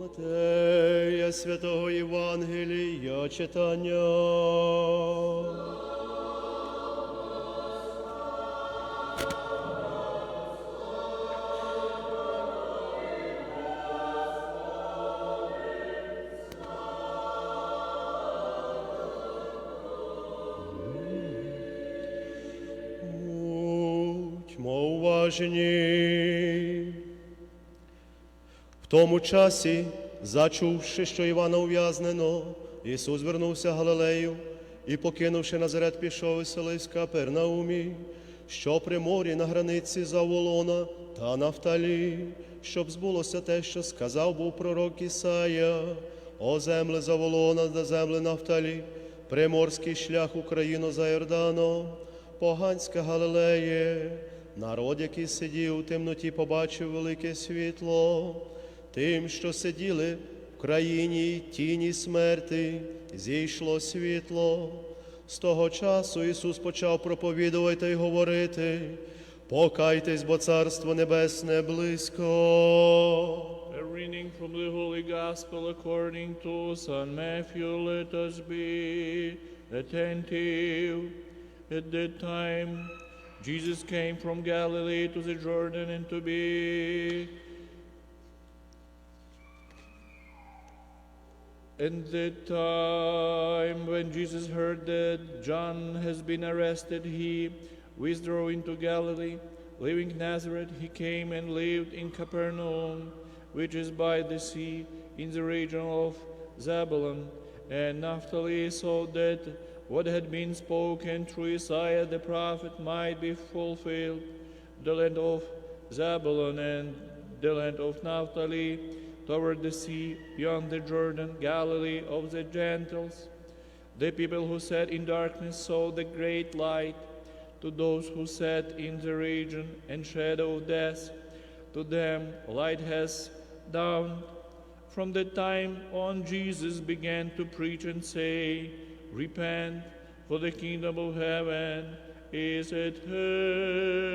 Матея святого Євангелія читання. Будьмо уважні. Тому часі, зачувши, що Івана ув'язнено, Ісус вернувся Галилею і, покинувши Назарет, пішов із селиська Капернаумі, що при морі на границі Заволона та Нафталі, щоб збулося те, що сказав був пророк Ісая, о земле Заволона та земле Нафталі, приморський шлях Україну за Йорданом, поганська Галилеє, народ, який сидів у темноті, побачив велике світло. Тим, що сиділи в країні тіні смерти, зійшло світло. З того часу Ісус почав проповідувати й говорити: покайтесь, бо Царство Небесне близько. A reading from the Holy Gospel according to St. Matthew. Let us be attentive. At that time, Jesus came from Galilee to the Jordan and to be In the time, when Jesus heard that John has been arrested, he withdrew into Galilee. Leaving Nazareth, he came and lived in Capernaum, which is by the sea, in the region of Zebulun and Naphtali, so that what had been spoken through Isaiah the prophet might be fulfilled. The land of Zebulun and the land of Naphtali, toward the sea, beyond the Jordan, Galilee of the Gentiles. The people who sat in darkness saw the great light. To those who sat in the region and shadow of death, to them light has dawned. From the time on, Jesus began to preach and say, Repent, for the kingdom of heaven is at hand.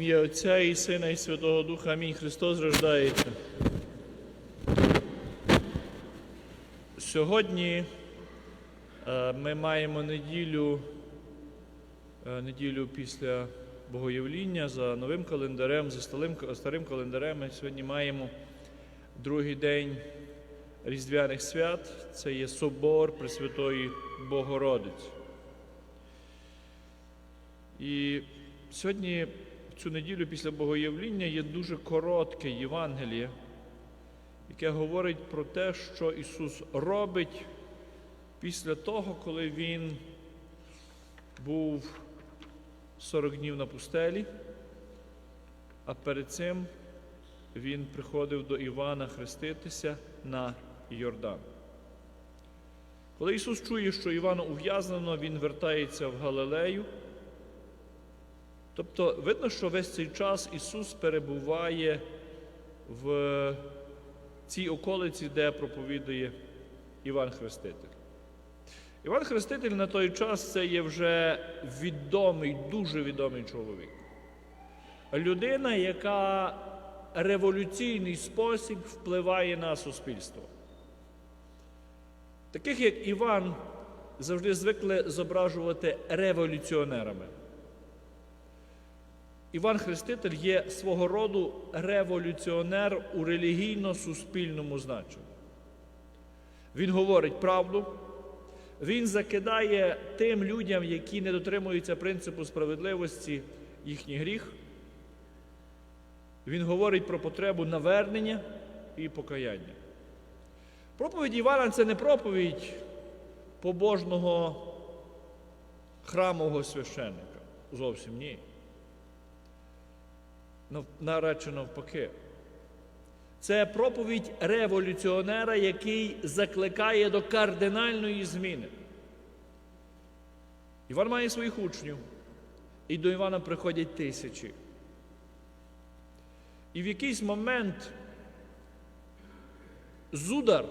Ім'я Отця і Сина і Святого Духа. Амінь. Христос рождається. Сьогодні е, ми маємо неділю, е, неділю після Богоявління за новим календарем, за старим, старим календарем. Ми сьогодні маємо другий день Різдвяних свят. Це є собор Пресвятої Богородиці. І сьогодні, цю неділю після Богоявління, є дуже коротке Євангеліє, яке говорить про те, що Ісус робить після того, коли Він був 40 днів на пустелі, а перед цим Він приходив до Івана хреститися на Йордан. Коли Ісус чує, що Івана ув'язнено, Він вертається в Галилею. Тобто видно, що весь цей час Ісус перебуває в цій околиці, де проповідує Іван Хреститель. Іван Хреститель на той час це є вже відомий, дуже відомий чоловік. Людина, яка революційний спосіб впливає на суспільство. Таких як Іван завжди звикли зображувати революціонерами. Іван Хреститель є свого роду революціонер у релігійно-суспільному значенні. Він говорить правду, він закидає тим людям, які не дотримуються принципу справедливості, їхній гріх. Він говорить про потребу навернення і покаяння. Проповідь Івана це не проповідь побожного храмового священника. Зовсім ні. Нав- Нарадше навпаки. Це проповідь революціонера, який закликає до кардинальної зміни. Іван має своїх учнів. і до Івана приходять тисячі. І в якийсь момент зудар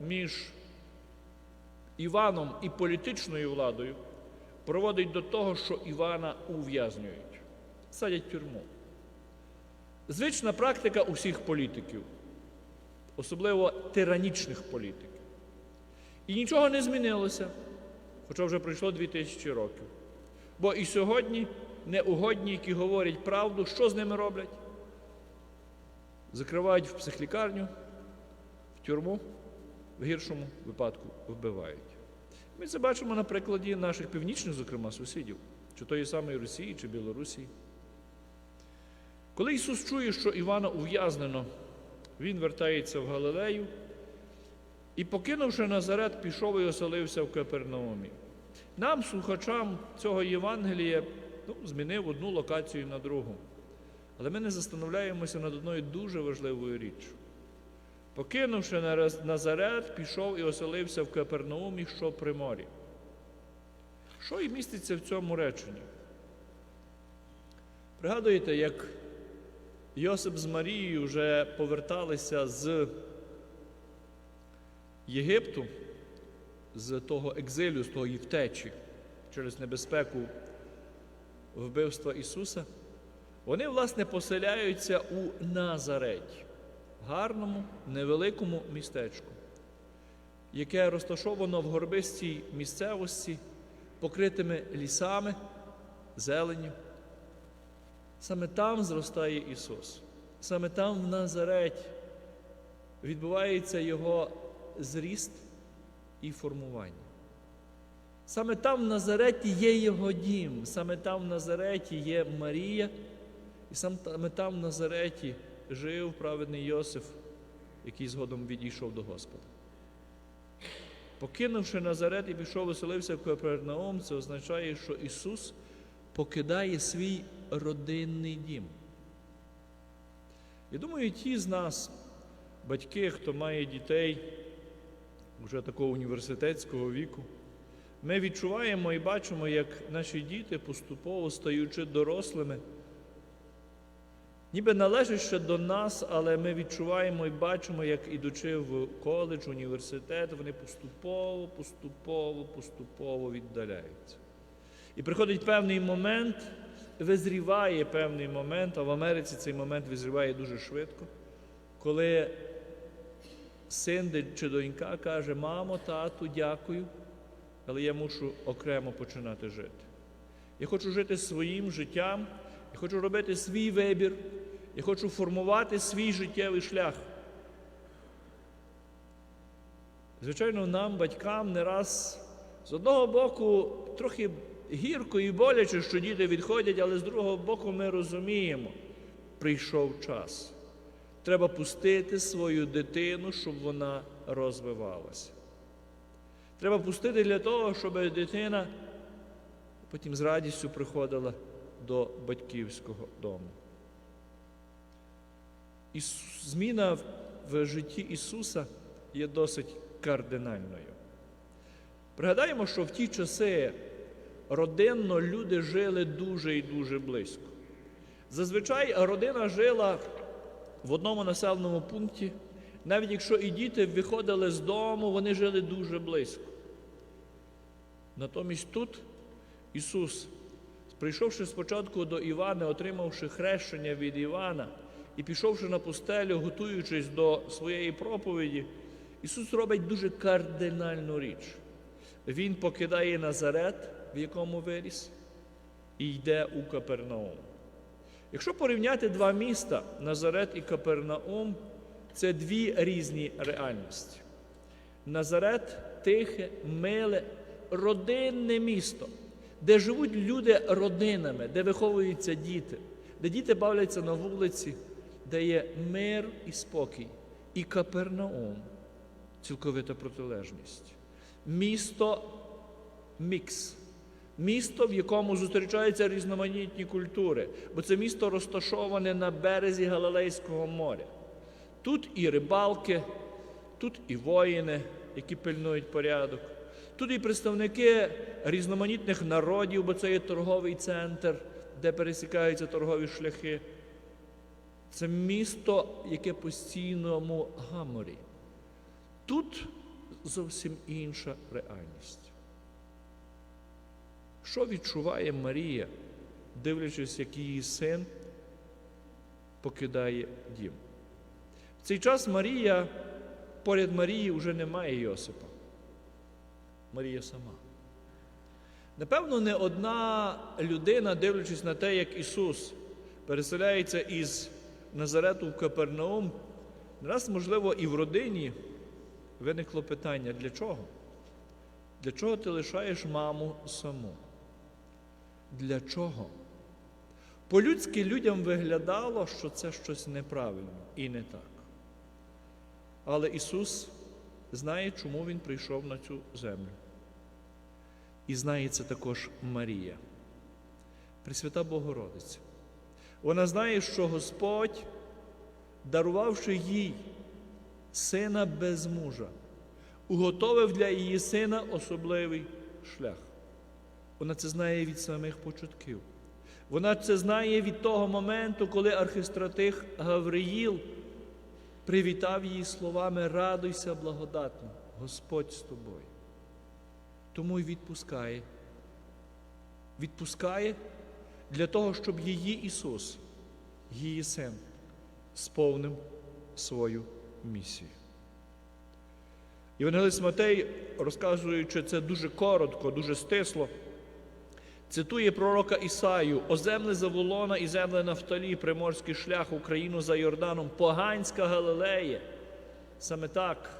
між Іваном і політичною владою проводить до того, що Івана ув'язнюють, садять в тюрму. Звична практика усіх політиків, особливо тиранічних політиків. І нічого не змінилося, хоча вже пройшло 2000 років. Бо і сьогодні неугодні, які говорять правду, що з ними роблять? Закривають в психлікарню, в тюрму, в гіршому випадку вбивають. Ми це бачимо на прикладі наших північних, зокрема, сусідів, чи тої самої Росії, чи Білорусі. Коли Ісус чує, що Івана ув'язнено, Він вертається в Галилею і, покинувши Назарет, пішов і оселився в Капернаумі. Нам, слухачам цього Євангелія, ну, змінив одну локацію на другу. Але ми не застановляємося над одною дуже важливою річчю. Покинувши Назарет, пішов і оселився в Капернаумі, що при морі. Що і міститься в цьому реченні? Пригадуєте, як Йосип з Марією вже поверталися з Єгипту, з того екзилю, з того втечі через небезпеку вбивства Ісуса, вони, власне, поселяються у Назареті, гарному, невеликому містечку, яке розташовано в горбистій місцевості, покритими лісами, зеленню. Саме там зростає Ісус. Саме там, в Назареті, відбувається Його зріст і формування. Саме там в Назареті є Його дім, саме там в Назареті є Марія, і саме там в Назареті жив праведний Йосиф, який згодом відійшов до Господа. Покинувши Назарет і пішов, веселився в Капернаум, це означає, що Ісус покидає свій родинний дім. Я думаю, ті з нас, батьки, хто має дітей вже такого університетського віку, ми відчуваємо і бачимо, як наші діти, поступово стаючи дорослими, ніби належать ще до нас, але ми відчуваємо і бачимо, як ідучи в коледж, університет, вони поступово, поступово, поступово віддаляються. І приходить певний момент, визріває певний момент, а в Америці цей момент визріває дуже швидко, коли син чи донька каже: Мамо, тату, дякую, але я мушу окремо починати жити. Я хочу жити своїм життям, я хочу робити свій вибір, я хочу формувати свій життєвий шлях. Звичайно, нам, батькам, не раз з одного боку трохи гірко і боляче, що діти відходять, але з другого боку ми розуміємо, прийшов час. Треба пустити свою дитину, щоб вона розвивалася. Треба пустити для того, щоб дитина потім з радістю приходила до батьківського дому. І зміна в- житті Ісуса є досить кардинальною. Пригадаємо, що в ті часи родинно люди жили дуже і дуже близько. Зазвичай родина жила в одному населеному пункті, навіть якщо і діти виходили з дому, вони жили дуже близько. Натомість тут Ісус, прийшовши спочатку до Івана, отримавши хрещення від Івана і пішовши на пустелю, готуючись до своєї проповіді, Ісус робить дуже кардинальну річ. Він покидає Назарет, в якому виріс, і йде у Капернаум. Якщо порівняти два міста, Назарет і Капернаум, це дві різні реальності. Назарет тихе, миле, родинне місто, де живуть люди родинами, де виховуються діти, де діти бавляться на вулиці, де є мир і спокій. І Капернаум цілковита протилежність. Місто мікс. Місто, в якому зустрічаються різноманітні культури, бо це місто розташоване на березі Галилейського моря. Тут і рибалки, тут і воїни, які пильнують порядок, Тут і представники різноманітних народів, бо це є торговий центр, де пересікаються торгові шляхи. Це місто, яке постійному гаморі. Тут зовсім інша реальність. Що відчуває Марія, дивлячись, як її син покидає дім? В цей час Марія, поряд Марії вже немає Йосипа. Марія сама. Напевно, не одна людина, дивлячись на те, як Ісус переселяється із Назарету в Капернаум, раз, можливо, і в родині виникло питання: для чого? Для чого ти лишаєш маму саму? Для чого? По-людськи людям виглядало, що це щось неправильно і не так. Але Ісус знає, чому Він прийшов на цю землю. І знає це також Марія, Пресвята Богородиця. Вона знає, що Господь, дарувавши їй сина без мужа, уготовив для її сина особливий шлях. Вона це знає від самих початків. Вона це знає від того моменту, коли архистратих Гавриїл привітав її словами Радуйся, благодатно, Господь з тобою. Тому й відпускає. Відпускає для того, щоб її Ісус, її син, сповнив свою місію. Євангелист Матей, розказуючи це дуже коротко, дуже стисло, цитує пророка Ісаю, о земле Заволона і земле Нафталі, приморський шлях Україну за Йорданом, поганська Галилея. Саме так,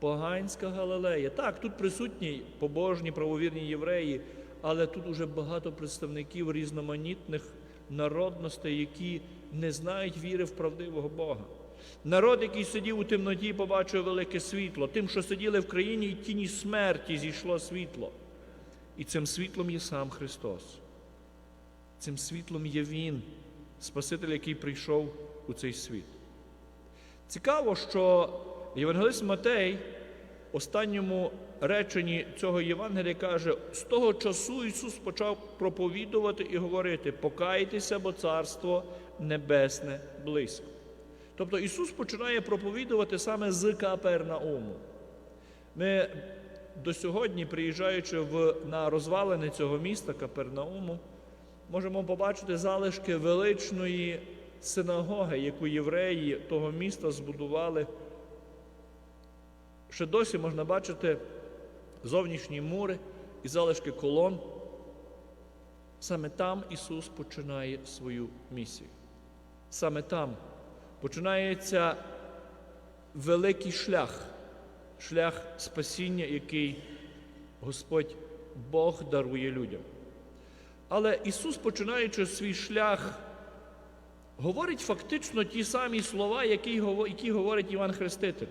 поганська Галилея. Так, тут присутні побожні, правовірні євреї, але тут уже багато представників різноманітних народностей, які не знають віри в правдивого Бога. Народ, який сидів у темноті, побачив велике світло. Тим, що сиділи в країні і тіні смерті, зійшло світло. І цим світлом є сам Христос. Цим світлом є Він, Спаситель, який прийшов у цей світ. Цікаво, що Євангелист Матей в останньому реченні цього Євангелія каже, з того часу Ісус почав проповідувати і говорити: покайтеся, бо Царство Небесне близько. Тобто Ісус починає проповідувати саме з Капернауму. Ми до сьогодні, приїжджаючи в, на розвалини цього міста Капернауму, можемо побачити залишки величної синагоги, яку євреї того міста збудували. Ще досі можна бачити зовнішні мури і залишки колон. Саме там Ісус починає свою місію. Саме там починається великий шлях, шлях спасіння, який Господь Бог дарує людям. Але Ісус, починаючи свій шлях, говорить фактично ті самі слова, які, говорить Іван Хреститель.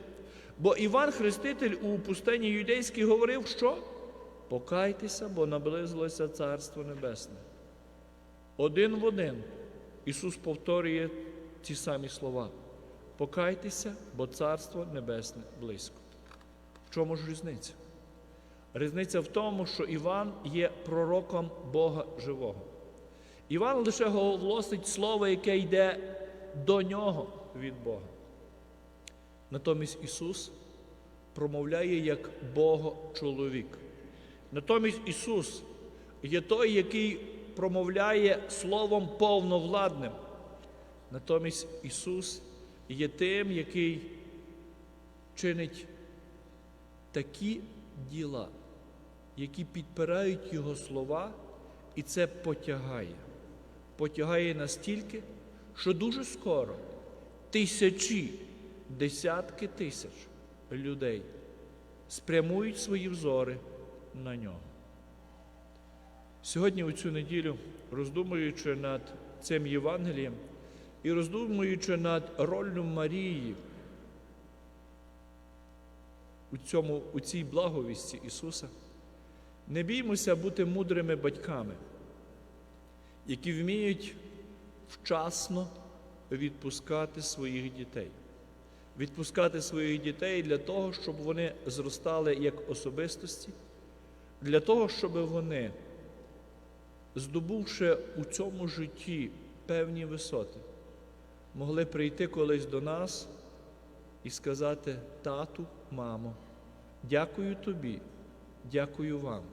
Бо Іван Хреститель у пустині юдейській говорив, що покайтеся, бо наблизилося Царство Небесне. Один в один Ісус повторює ці самі слова. Покайтеся, бо Царство Небесне близько. Чому ж різниця? Різниця в тому, що Іван є пророком Бога живого. Іван лише голосить слово, яке йде до нього від Бога. Натомість Ісус промовляє як Бого-чоловік. Натомість Ісус є той, який промовляє Словом повновладним. Натомість Ісус є тим, який чинить такі діла, які підпирають Його слова, і це потягає. Потягає настільки, що дуже скоро тисячі, десятки тисяч людей спрямують свої взори на нього. Сьогодні, у цю неділю, роздумуючи над цим Євангелієм і роздумуючи над роллю Марії у, цьому, у цій благовісті Ісуса, не біймося бути мудрими батьками, які вміють вчасно відпускати своїх дітей. Відпускати своїх дітей для того, щоб вони зростали як особистості, для того, щоб вони, здобувши у цьому житті певні висоти, могли прийти колись до нас і сказати: тату, мамо, дякую тобі, дякую вам,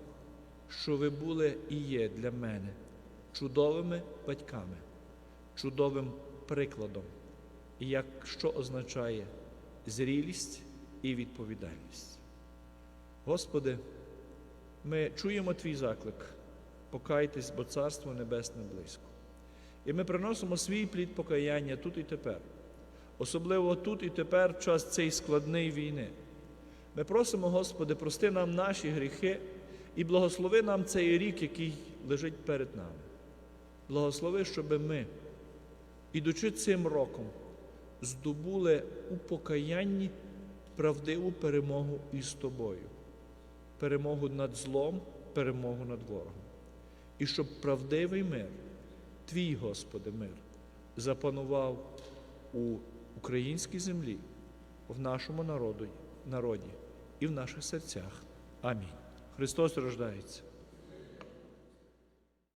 що ви були і є для мене чудовими батьками, чудовим прикладом, як що означає зрілість і відповідальність. Господи, ми чуємо Твій заклик, покайтесь, бо Царство Небесне близько. І ми приносимо свій плід покаяння тут і тепер, особливо тут і тепер, в час цієї складної війни. Ми просимо, Господи, прости нам наші гріхи і благослови нам цей рік, який лежить перед нами. Благослови, щоб ми, ідучи цим роком, здобули у покаянні правдиву перемогу із тобою, перемогу над злом, перемогу над ворогом. І щоб правдивий мир, твій, Господи, мир, запанував у українській землі, в нашому народі, і в наших серцях. Амінь. Христос рождається.